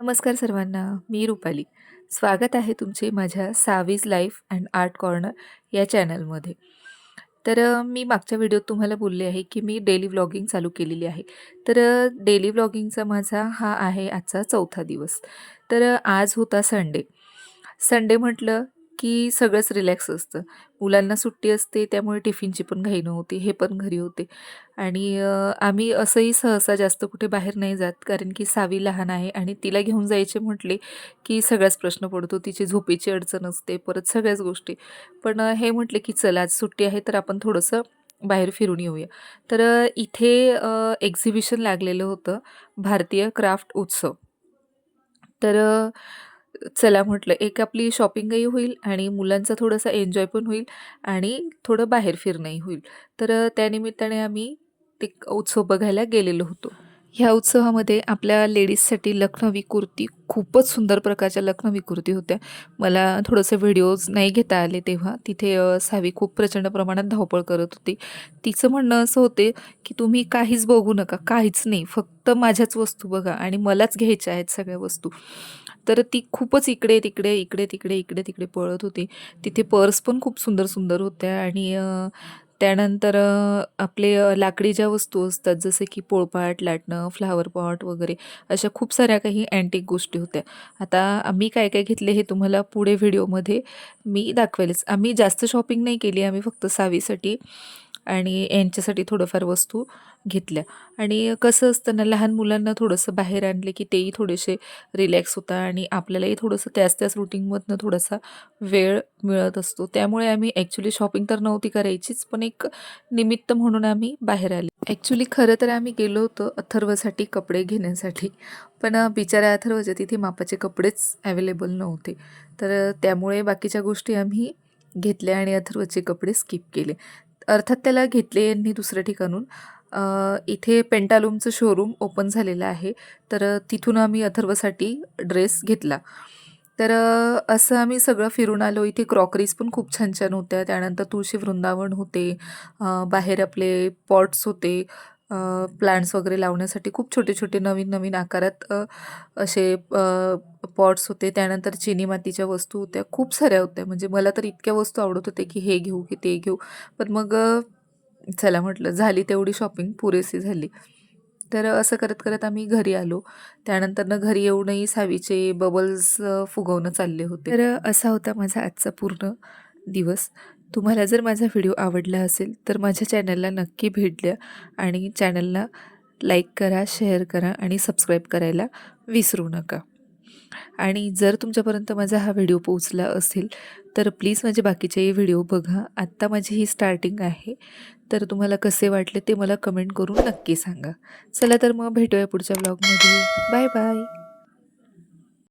नमस्कार सर्वांना मी रुपाली. स्वागत आहे तुमचे माझ्या Savi's life and art corner या चॅनलमध्ये. तर मी मागच्या व्हिडिओत तुम्हाला बोलले आहे की मी डेली व्लॉगिंग चालू केलेली आहे. तर डेली व्लॉगिंगचा माझा हा आहे आजचा चौथा दिवस. तर आज होता संडे. संडे म्हटलं की सगळंच रिलॅक्स असतं. मुलांना सुट्टी असते त्यामुळे टिफिनची पण घाई नव्हती हे पण घरी होते. आणि आम्ही असंही सहसा जास्त कुठे बाहेर नाही जात कारण की सावी लहान आहे आणि तिला घेऊन जायचे म्हटले की सगळाच प्रश्न पडतो तिची झोपेची अडचण असते परत सगळ्याच गोष्टी. पण हे म्हटले की चला आज सुट्टी आहे तर आपण थोडंसं बाहेर फिरून येऊया. तर इथे एक्झिबिशन लागलेलं होतं भारतीय क्राफ्ट उत्सव. तर चला म्हटलं एक आपली शॉपिंगही होईल आणि मुलांचा थोडासा एन्जॉय पण होईल आणि थोडं बाहेर फिरणंही होईल. तर त्यानिमित्ताने आम्ही ते उत्सव बघायला गेलेलो होतो. ह्या उत्सवामध्ये आपल्या लेडीजसाठी लखनवी कुर्ती खूपच सुंदर प्रकारच्या लखनवी कुर्ती होत्या. मला थोडंसं व्हिडिओज नाही घेता आले तेव्हा. तिथे सावी खूप प्रचंड प्रमाणात धावपळ करत होती. तिचं म्हणणं असं होते की तुम्ही काहीच बघू नका काहीच नाही. फक्त माझ्याच वस्तू बघा आणि मलाच घ्यायच्या आहेत सगळ्या वस्तू. तर ती खूपच इकडे तिकडे इकडे तिकडे इकडे तिकडे पळत होती. तिथे पर्स पण खूप सुंदर सुंदर होत्या आणि त्यानंतर आपले लाकडी ज्या वस्तू असतात जसे की पोळपाट लाटणं फ्लावर पॉट वगैरे अशा खूप साऱ्या काही अँटिक गोष्टी होत्या. आता आम्ही काय काय घेतले हे तुम्हाला पुढे व्हिडिओमध्ये मी दाखवेलच. आम्ही जास्त शॉपिंग नाही केली आम्ही फक्त सावीसाठी आणि यांच्यासाठी थोडंफार वस्तू घेतल्या. आणि कसं असतं ना लहान मुलांना थोडंसं बाहेर आणले की तेही थोडेसे रिलॅक्स होतात आणि आपल्यालाही थोडंसं त्याच त्याच रुटीनमधनं थोडासा वेळ मिळत असतो. त्यामुळे आम्ही ॲक्च्युली शॉपिंग तर नव्हती करायचीच पण एक निमित्त म्हणून आम्ही बाहेर आले. ॲक्च्युली खरं तर आम्ही गेलो होतो अथर्वसाठी कपडे घेण्यासाठी पण बिचारा बिचाऱ्या अथर्वच्या तिथे मापाचे कपडेच अवेलेबल नव्हते. तर त्यामुळे बाकीच्या गोष्टी आम्ही घेतल्या आणि अथर्वचे कपडे स्किप केले. अर्थात त्याला घेतले यांनी दुसऱ्या ठिकाणून. इथे पेंटालूमचं शोरूम ओपन झालेलं आहे. तर तिथून आम्ही अथर्वसाठी ड्रेस घेतला. तर असं आम्ही सगळं फिरून आलो. इथे क्रॉकरीज पण खूप छान छान होत्या. त्यानंतर तुळशी वृंदावन होते. बाहेर आपले पॉट्स होते. प्लांट्स वगैरे लावण्यासाठी खूप छोटे छोटे नवीन नवीन आकारात असे पॉट्स होते. त्यानंतर चिनी मातीच्या वस्तू होत्या. खूप साऱ्या होत्या. म्हणजे मला तर इतक्या वस्तू आवडत होत्या की हे घेऊ की ते घेऊ. पण मग चला म्हटलं झाली तेवढी शॉपिंग पुरेशी झाली. तर असं करत करत आम्ही घरी आलो. त्यानंतरनं घरी येऊनही सावीचे बबल्स फुगवणं चालले होते. तर असा होता माझा आजचा पूर्ण दिवस. तुम्हाला जर माझा व्हिडिओ आवडला असेल तर माझ्या चॅनलला नक्की भेट द्या आणि चॅनलला लाईक करा शेअर करा आणि सबस्क्राईब करायला विसरू नका. आणि जर तुमच्यापर्यंत माझा हा व्हिडिओ पोचला असेल तर प्लीज माझे बाकीचेही व्हिडिओ बघा. आत्ता माझी ही स्टार्टिंग आहे. तर तुम्हाला कसे वाटले ते मला कमेंट करून नक्की सांगा. चला तर मग भेटूया पुढच्या ब्लॉगमध्ये बाय बाय.